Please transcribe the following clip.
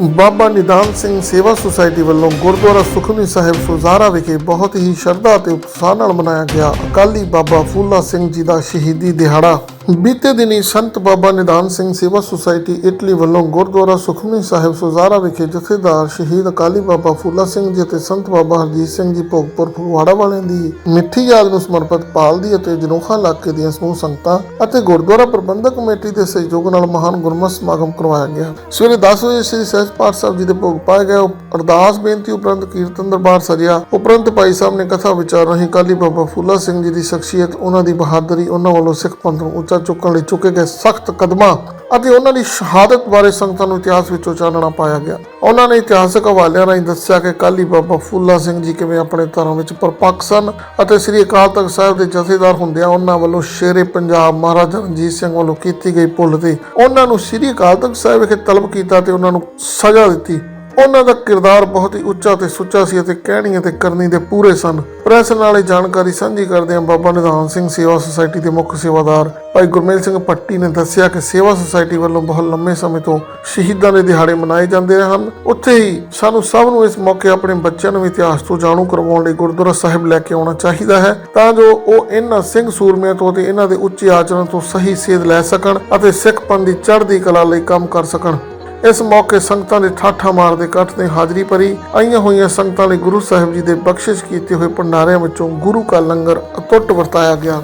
ਬਾਬਾ ਨਿਦਾਨ ਸਿੰਘ ਸੇਵਾ ਸੁਸਾਇਟੀ ਵੱਲੋਂ ਗੁਰਦੁਆਰਾ ਸੁਖਮਨੀ ਸਾਹਿਬ ਸੁਜ਼ਾਰਾ ਵਿਖੇ ਬਹੁਤ ਹੀ ਸ਼ਰਧਾ ਅਤੇ ਉਤਸ਼ਾਹ ਨਾਲ ਮਨਾਇਆ ਗਿਆ। ਅਕਾਲੀ ਬਾਬਾ ਫੂਲਾ ਸਿੰਘ ਜੀ ਦਾ ਸ਼ਹੀਦੀ ਦਿਹਾੜਾ ਬੀਤੇ ਦਿਨੀ ਸੰਤ ਬਾਬਾ ਨਿਦਾਨ ਸਿੰਘ ਸੇਵਾ ਸੁਸਾਇਟੀ ਇਟਲੀ ਵੱਲੋਂ ਗੁਰਦੁਆਰਾ ਸੁਖਮਨੀ ਸਾਹਿਬ ਸੁਜ਼ਾਰਾ ਵਿਖੇ ਜਥੇਦਾਰ ਸ਼ਹੀਦ ਅਕਾਲੀ ਬਾਬਾ ਫੂਲਾ ਸਿੰਘ ਜੀ ਅਤੇ ਸੰਤ ਬਾਬਾ ਹਰਜੀਤ ਸਿੰਘ ਜੀ ਭੋਗਪੁਰ ਫਗਵਾੜਾ ਵਾਲਿਆਂ ਦੀ ਮਿੱਠੀ ਯਾਦ ਨੂੰ ਸਮਰਪਿਤ ਪਾਲਦੀ ਅਤੇ ਜਨੋਖਾ ਇਲਾਕੇ ਦੀਆਂ ਸਮੂਹ ਸੰਗਤਾਂ ਅਤੇ ਗੁਰਦੁਆਰਾ ਪ੍ਰਬੰਧਕ ਕਮੇਟੀ ਦੇ ਸਹਿਯੋਗ ਨਾਲ ਮਹਾਨ ਗੁਰਮਤਿ ਸਮਾਗਮ ਕਰਵਾਇਆ ਗਿਆ। ਸਵੇਰੇ 10 ਵਜੇ ਸ੍ਰੀ ਸਹਿਜ ਪਾਠ ਸਾਹਿਬ ਜੀ ਦੇ ਭੋਗ ਪਾਏ ਗਏ। ਅਰਦਾਸ, ਬੇਨਤੀ ਉਪਰੰਤ ਕੀਰਤਨ ਦਰਬਾਰ ਸਜਿਆ। ਉਪਰੰਤ ਭਾਈ ਸਾਹਿਬ ਨੇ ਕਥਾ ਵਿਚਾਰ ਰਹੀ ਕਾਲੀ ਬਾਬਾ ਫੂਲਾ ਸਿੰਘ ਜੀ ਦੀ ਸ਼ਖਸੀਅਤ, ਉਹਨਾਂ ਦੀ ਬਹਾਦਰੀ, ਉਹਨਾਂ ਵੱਲੋਂ ਸਿੱਖ ਪੰਥ ਨੂੰ ਉੱਚਾ ਚੁੱਕਣ ਲਈ ਚੁੱਕੇ ਗਏ ਸਖਤ ਕਦਮਾਂ ਅਤੇ ਉਹਨਾਂ ਦੀ ਸ਼ਹਾਦਤ ਬਾਰੇ ਸੰਗਤਾਂ ਨੂੰ ਇਤਿਹਾਸ ਵਿੱਚੋਂ ਚਾਨਣਾ ਪਾਇਆ ਗਿਆ। ਉਹਨਾਂ ਨੇ ਇਤਿਹਾਸਕ ਹਵਾਲਿਆਂ ਰਾਹੀਂ ਦੱਸਿਆ ਕਿ ਕਾਲੀ ਬਾਬਾ ਫੂਲਾ ਸਿੰਘ ਜੀ ਕਿਵੇਂ ਆਪਣੇ ਧਰਮ ਵਿੱਚ ਪਰਪੱਕ ਸਨ ਅਤੇ ਸ੍ਰੀ ਅਕਾਲ ਤਖਤ ਸਾਹਿਬ ਦੇ ਜਥੇਦਾਰ ਹੁੰਦਿਆਂ ਉਹਨਾਂ ਵੱਲੋਂ ਸ਼ੇਰੇ ਪੰਜਾਬ ਮਹਾਰਾਜਾ ਰਣਜੀਤ ਸਿੰਘ ਵੱਲੋਂ ਕੀਤੀ ਗਈ ਭੁੱਲ ਤੇ ਉਹਨਾਂ ਨੂੰ ਸ੍ਰੀ ਅਕਾਲ ਤਖਤ ਸਾਹਿਬ ਵਿਖੇ ਤਲਬ ਕੀਤਾ ਤੇ ਉਹਨਾਂ ਨੂੰ ਸਜ਼ਾ ਦਿੱਤੀ। ਉਹਨਾਂ ਦਾ ਕਿਰਦਾਰ ਬਹੁਤ ਹੀ ਉੱਚਾ ਤੇ ਸੁੱਚਾ ਸੀ ਅਤੇ ਕਹਿਣੀ ਅਤੇ ਕਰਨੀ ਦੇ ਪੂਰੇ ਸਨ। ਪ੍ਰੈਸ ਨਾਲ ਇਹ ਜਾਣਕਾਰੀ ਸਾਂਝੀ ਕਰਦਿਆਂ ਬਾਬਾ ਨਿਧਾਨ ਸਿੰਘ ਸੇਵਾ ਸੁਸਾਇਟੀ ਦੇ ਮੁੱਖ ਸੇਵਾਦਾਰ ਭਾਈ ਗੁਰਮੇਲ ਸਿੰਘ ਪੱਟੀ ਨੇ ਦੱਸਿਆ ਕਿ ਸੇਵਾ ਸੁਸਾਇਟੀ ਵੱਲੋਂ ਬਹੁਤ ਲੰਮੇ ਸਮੇਂ ਤੋਂ ਸ਼ਹੀਦਾਂ ਦੇ ਦਿਹਾੜੇ ਮਨਾਏ ਜਾਂਦੇ ਰਹੇ ਹਨ। ਉੱਥੇ ਹੀ ਸਾਨੂੰ ਸਭ ਨੂੰ ਇਸ ਮੌਕੇ ਆਪਣੇ ਬੱਚਿਆਂ ਨੂੰ ਇਤਿਹਾਸ ਤੋਂ ਜਾਣੂ ਕਰਵਾਉਣ ਲਈ ਗੁਰਦੁਆਰਾ ਸਾਹਿਬ ਲੈ ਕੇ ਆਉਣਾ ਚਾਹੀਦਾ ਹੈ ਤਾਂ ਜੋ ਉਹ ਇਹਨਾਂ ਸਿੰਘ ਸੂਰਮਿਆਂ ਤੋਂ ਤੇ ਇਹਨਾਂ ਦੇ ਉੱਚੇ ਆਚਰਣ ਤੋਂ ਸਹੀ ਸੇਧ ਲੈ ਸਕਣ ਅਤੇ ਸਿੱਖ ਪੰਥ ਦੀ ਚੜ੍ਹਦੀ ਕਲਾ ਲਈ ਕੰਮ ਕਰ ਸਕਣ। ਇਸ ਮੌਕੇ ਸੰਗਤਾਂ ਦੇ ਠਾਠਾ ਮਾਰਦੇ ਇਕੱਠ ਨੇ ਹਾਜ਼ਰੀ ਭਰੀ, ਆਈਆਂ ਹੋਈਆਂ ਸੰਗਤਾਂ ਲਈ ਗੁਰੂ ਸਾਹਿਬ ਜੀ ਦੇ ਬਖਸ਼ਿਸ਼ ਕੀਤੇ ਹੋਏ ਭੰਡਾਰਿਆਂ ਵਿੱਚੋਂ ਗੁਰੂ ਕਾ ਲੰਗਰ ਅਤੁੱਟ ਵਰਤਾਇਆ ਗਿਆ।